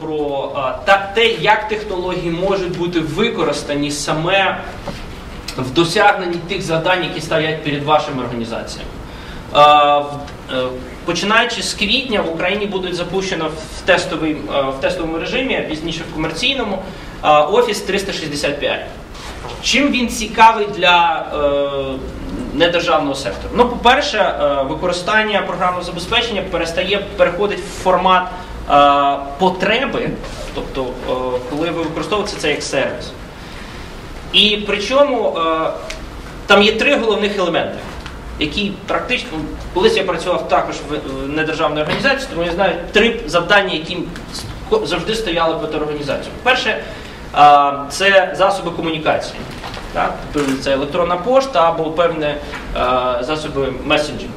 про та, те, як технології можуть бути використані саме в досягненні тих завдань, які стоять перед вашими організаціями. Е, Починаючи з квітня в Україні будуть запущено в, тестовий, в тестовому режимі, а пізніше в комерційному, Office 365. Чим він цікавий для е, недержавного сектору? Ну, по-перше, е, використання програмного забезпечення перестає переходить в формат потреби, тобто, е, коли ви використовуєте це як сервіс. І причому е, там є три головних елементи, які практично, колись я працював також в недержавній організації, тому я знаю три завдання, які завжди стояли перед організацією. Перше, е, це засоби комунікації. Так? Тобто Це електронна пошта або певні засоби месенджингу.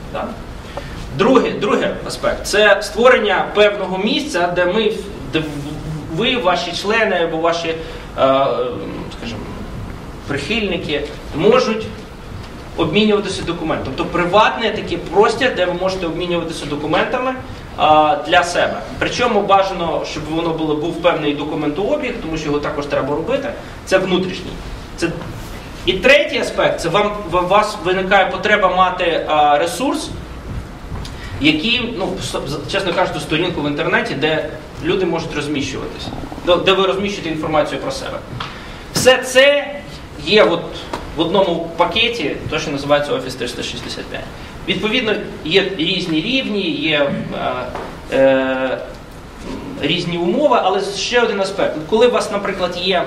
Так? Другий, аспект це створення певного місця, де ми, де ви, ваші члени або ваші, е, скажімо, прихильники можуть обмінюватися документами. Тобто приватний такий простір, де ви можете обмінюватися документами а, для себе. Причому бажано, щоб воно було був певний документообіг, тому що його також треба робити. Це внутрішній. Це і третій аспект це вам у вас виникає потреба мати а, ресурс, який, ну чесно кажучи, сторінку в інтернеті, де люди можуть розміщуватися, де- ви розміщуєте інформацію про себе. Все це є от в одному пакеті, то, що називається Office 365. Відповідно, є різні рівні, є е, е, різні умови, але ще один аспект. Коли у вас, наприклад, є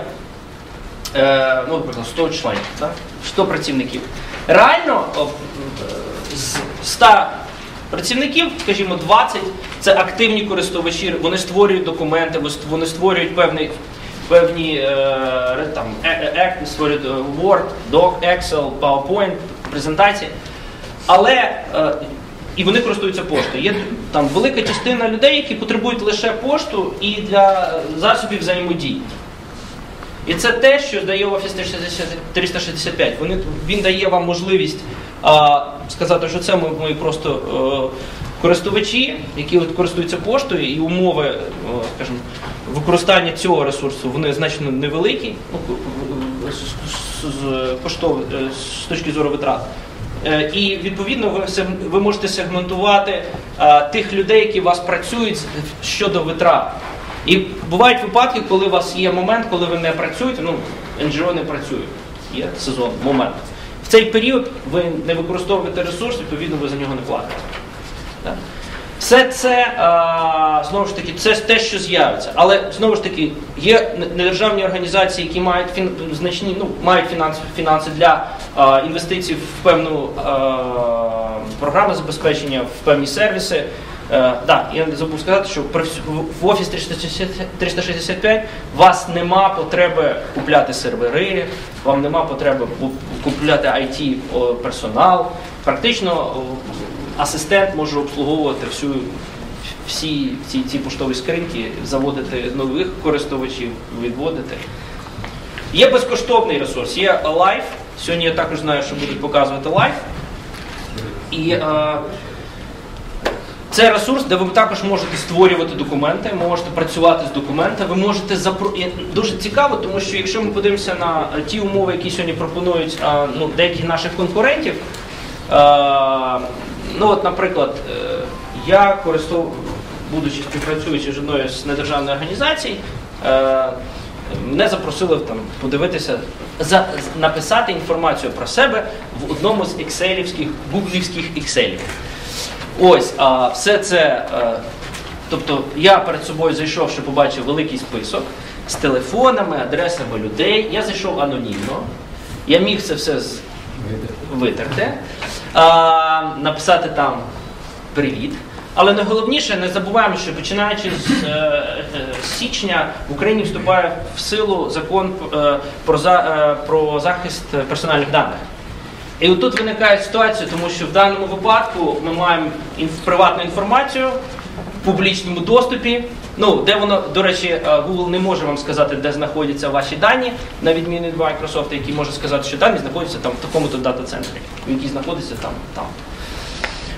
е, ну, наприклад, 100 членів, так? 100 працівників. Реально з 100 працівників, скажімо, 20 це активні користувачі, вони створюють документи, вони створюють певний. Певні е, там, е- е- е- створюють Word, Doc, Excel, PowerPoint, презентації. Але і вони користуються поштою. Є там велика частина людей, які потребують лише пошту і для засобів взаємодії. І це те, що дає 360 365. Вони, він дає вам можливість а, сказати, що це ми- мої просто е, користувачі, які от користуються поштою, і умови, е, скажімо, використання цього ресурсу вони значно невеликі, ну, з, з, з, поштов, е, з точки зору витрат. Е, І відповідно ви, ви можете сегментувати е, тих людей, які у вас працюють щодо витрат. І бувають випадки, коли у вас є момент, коли ви не працюєте, ну, НГО не працює. Є сезон, момент. В цей період ви не використовуєте ресурс, відповідно, ви за нього не платите. Так? Все це а, знову ж таки, це те, що з'явиться. Але знову ж таки, є недержавні організації, які мають фін, значні, ну, мають фінанс, фінанси для а, інвестицій в певну а, програму забезпечення, в певні сервіси. Е, да, я забув сказати, що в- Office 365 у вас нема потреби купляти сервери, вам нема потреби купляти IT персонал. Практично асистент може обслуговувати всю всі ці, ці поштові скриньки, заводити нових користувачів, відводити. Є безкоштовний ресурс, є Live. Сьогодні я також знаю, що будуть показувати Live. І е, це ресурс, де ви також можете створювати документи, можете працювати з документами, ви можете запро... Дуже цікаво, тому що якщо ми подивимося на е, ті умови, які сьогодні пропонують е, ну, деяких наших конкурентів, е, ну от, наприклад, я користував, будучи співпрацюючи з одною з недержавних організацій, мене запросили там подивитися, за, написати інформацію про себе в одному з екселівських, гуглівських екселів. Ось, а все це. е, Тобто я перед собою зайшов, що побачив великий список з телефонами, адресами людей. Я зайшов анонімно. Я міг це все з- витерти, а, написати там привіт. Але найголовніше, не забуваємо, що починаючи з е, е, січня в Україні вступає в силу закон е, про, за, е, про захист персональних даних. І отут виникає ситуація, тому що в даному випадку ми маємо інф- приватну інформацію в публічному доступі. Ну, де воно, до речі, е, Google не може вам сказати, де знаходяться ваші дані, на відміну від Microsoft, який може сказати, що дані знаходяться там в такому-то дата-центрі, який знаходиться там, там.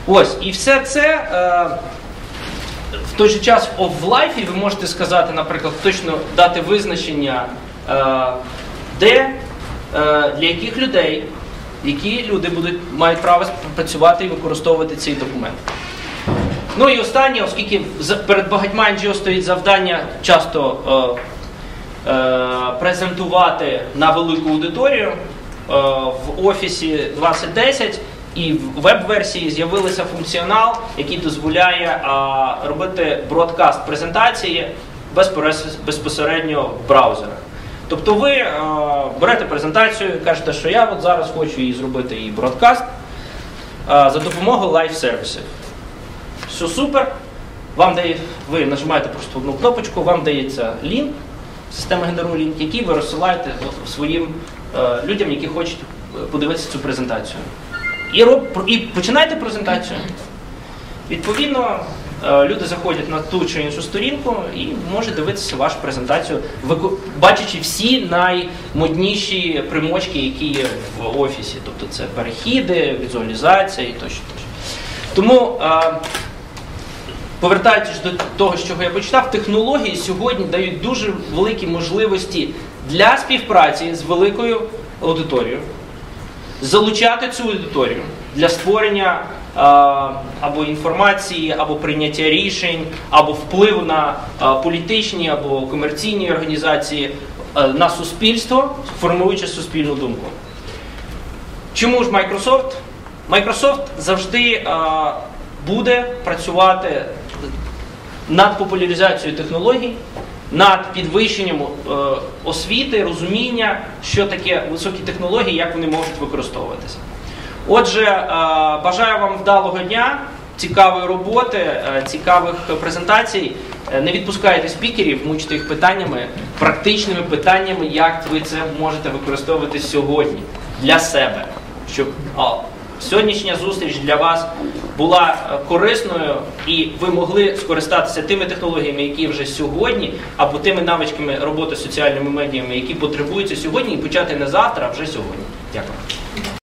Ось, і все це. Е, в той же час в лайфі ви можете сказати, наприклад, точно дати визначення, е, де, е, для яких людей, які люди будуть, мають право працювати і використовувати цей документ. Ну і останнє, оскільки перед багатьма NGO стоїть завдання часто е, е, презентувати на велику аудиторію, е, в офісі 2010 і в веб-версії з'явився функціонал, який дозволяє е, робити бродкаст презентації безпосередньо в браузерах. Тобто ви е, берете презентацію кажете, що я от зараз хочу її зробити і бродкаст е, за допомогою лайв-сервісів. Все супер. Вам дає, ви нажимаєте просто одну кнопочку, вам дається лінк, система генерує лінк, який ви розсилаєте своїм е, людям, які хочуть е, подивитися цю презентацію. І, роб, і починайте презентацію. Відповідно, люди заходять на ту чи іншу сторінку і можуть дивитися вашу презентацію, бачачи всі наймодніші примочки, які є в офісі. Тобто це перехіди, візуалізація і тощо. тощо. Тому, е, повертаючись до того, з чого я почитав, технології сьогодні дають дуже великі можливості для співпраці з великою аудиторією залучати цю аудиторію для створення е, або інформації, або прийняття рішень, або впливу на політичні або комерційні організації на суспільство, формуючи суспільну думку. Чому ж Microsoft? Microsoft завжди буде працювати над популяризацією технологій, над підвищенням е, освіти, розуміння, що таке високі технології, як вони можуть використовуватися. Отже, е, бажаю вам вдалого дня, цікавої роботи, е, цікавих презентацій. Е, Не відпускайте спікерів, мучте їх питаннями, практичними питаннями, як ви це можете використовувати сьогодні для себе, щоб сьогоднішня зустріч для вас була корисною і ви могли скористатися тими технологіями, які вже сьогодні, або тими навичками роботи з соціальними медіями, які потребуються сьогодні, і почати не завтра, а вже сьогодні. Дякую.